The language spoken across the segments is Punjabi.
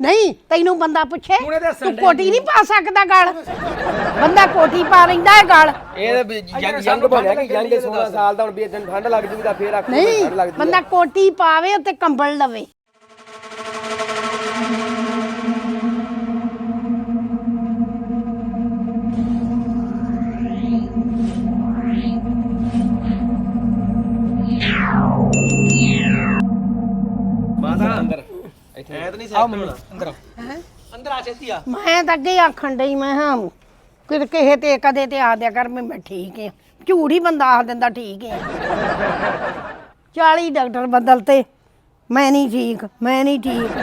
ਨਹੀਂ ਤੈਨੂੰ ਬੰਦਾ ਪੁੱਛੇ ਹੁਣ ਇਹਦੇ ਹੱਸਣ ਤੂੰ ਕੋਟੀ ਨਹੀਂ ਪਾ ਸਕਦਾ ਗਲ। ਬੰਦਾ ਕੋਟੀ ਪਾ ਲੈਂਦਾ ਹੈ ਗਲ। ਇਹ ਵੀ ਯੰਗ ਯੰਗ ਬਣਿਆ ਕਿ ਯੰਗ 16 ਸਾਲ ਦਾ ਹੁਣ ਵੀ ਇਦਾਂ ਠੰਡ ਲੱਗ ਜੂਗੀ ਤਾਂ ਫੇਰ ਆਖੂ ਨਹੀਂ ਠੰਡ ਲੱਗਦੀ ਬੰਦਾ ਕੋਟੀ ਪਾਵੇ ਉੱਤੇ ਕੰਬਲ ਲਵੇ। ਐ ਤਾਂ ਨਹੀਂ ਸੈੱਟ ਹੋਣਾ। ਅੰਦਰ ਅੰਦਰ ਆ ਛੇਤੀ ਆ। ਮੈਂ ਤਾਂ ਅੱਗੇ ਹੀ ਆਖਣ ਡਈ ਮੈਂ ਹਾਂ ਕਿ ਕਿਸੇ ਤੇ ਕਦੇ ਤੇ ਆ ਦਿਆ ਕਰ ਮੈਂ ਠੀਕ ਆ। ਝੂਠ ਹੀ ਬੰਦਾ ਆਖ ਦਿੰਦਾ ਠੀਕ ਆ। 40 ਡਾਕਟਰ ਬਦਲਤੇ ਮੈਂ ਨਹੀਂ ਠੀਕ ਮੈਂ ਨਹੀਂ ਠੀਕ।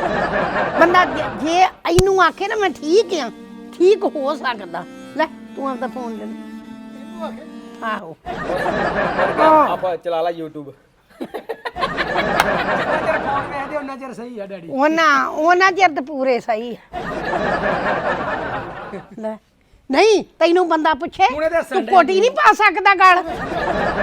ਬੰਦਾ ਜੇ- ਇਹਨੂੰ ਆਖੇ ਨਾ ਮੈਂ ਠੀਕ ਆ ਠੀਕ ਹੋ ਸਕਦਾ। ਲੈ ਤੂੰ ਆਪਦਾ ਫੋਨ ਦੇ ਦੇ ਆਹੋ। ਆਪਾਂ ਚਲਾ ਲਾ YouTube ਚਿਰ ਸਹੀ ਆ ਡੈਡੀ। ਉਹਨਾਂ ਉਹਨਾਂ ਚਿਰ ਤੇ ਪੂਰੇ ਸਹੀ ਲੈ ਨਹੀਂ ਤੈਨੂੰ ਬੰਦਾ ਪੁੱਛੇ ਹੁਣ ਤੂੰ ਕੋਟੀ ਨਹੀਂ ਪਾ ਸਕਦਾ ਗਲ?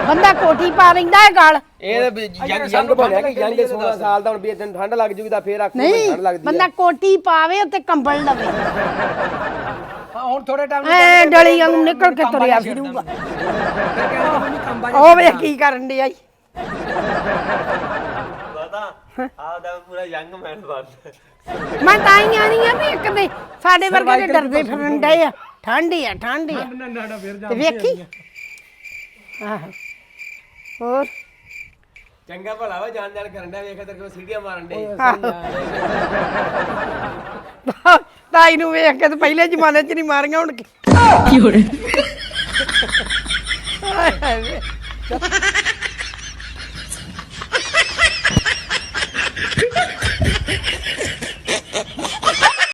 ਬੰਦਾ ਕੋਟੀ ਪਾ ਲੈਂਦਾ ਹੈ ਗਲ। ਇਹ ਤਾਂ ਵੀ ਯੰਗ ਯੰਗ ਬਣਿਆ ਕਿ ਯੰਗ 16 ਸਾਲ ਦਾ ਹੁਣ ਵੀ ਇਦਾਂ ਠੰਡ ਲੱਗ ਜੂਗੀ ਤਾਂ ਫੇਰ ਆਖੂ ਨਹੀਂ ਠੰਡ ਲੱਗਦੀ ਬੰਦਾ ਕੋਟੀ ਪਾਵੇ ਉੱਤੇ ਕੰਬਲ ਲਵੇ। ਹਾਂ ਹੁਣ ਥੋੜੇ ਟਾਈਮ ਐ ਡਲੀ ਵਾਂਗ ਨਿਕਲ ਕੇ ਤੁਰਿਆ ਫਿਰੂਗਾ। ਉਹ ਵੇਖ ਕੀ ਕਰਨ ਡਿਆ ਈ। ਆਪਦਾ ਪੂਰਾ ਯੰਗ ਮੈਨ ਬਣ ਮੈਂ ਤਾਂ ਹੀ ਆਣੀ ਆ ਵੀ ਇੱਕ ਦੇ ਸਾਡੇ ਵਰਗੇ ਦੇ ਡਰਦੇ ਫਿਰਨ ਡਏ ਆ। ਠੰਡ ਆ ਠੰਡ ਆ। ਨਾ ਨਾ ਨਾ ਫਿਰ ਜਾ ਤੇ ਵੇਖੀ? ਆਹੋ। ਹੋਰ? ਚੰਗਾ ਭਲਾ ਵਾ ਜਾਣ ਜਾਣ ਕਰਨ ਡਿਆ ਵੇਖ ਤੇਰੇ ਕੋਲ ਸੀੜੀਆਂ ਮਾਰਨ ਡੇ ਤਾਈ ਨੂੰ ਵੇਖ ਕੇ ਤੇ ਪਹਿਲੇ ਜ਼ਮਾਨੇ 'ਚ ਨਹੀਂ ਮਾਰੀਆਂ ਹੁਣ ਕੀ।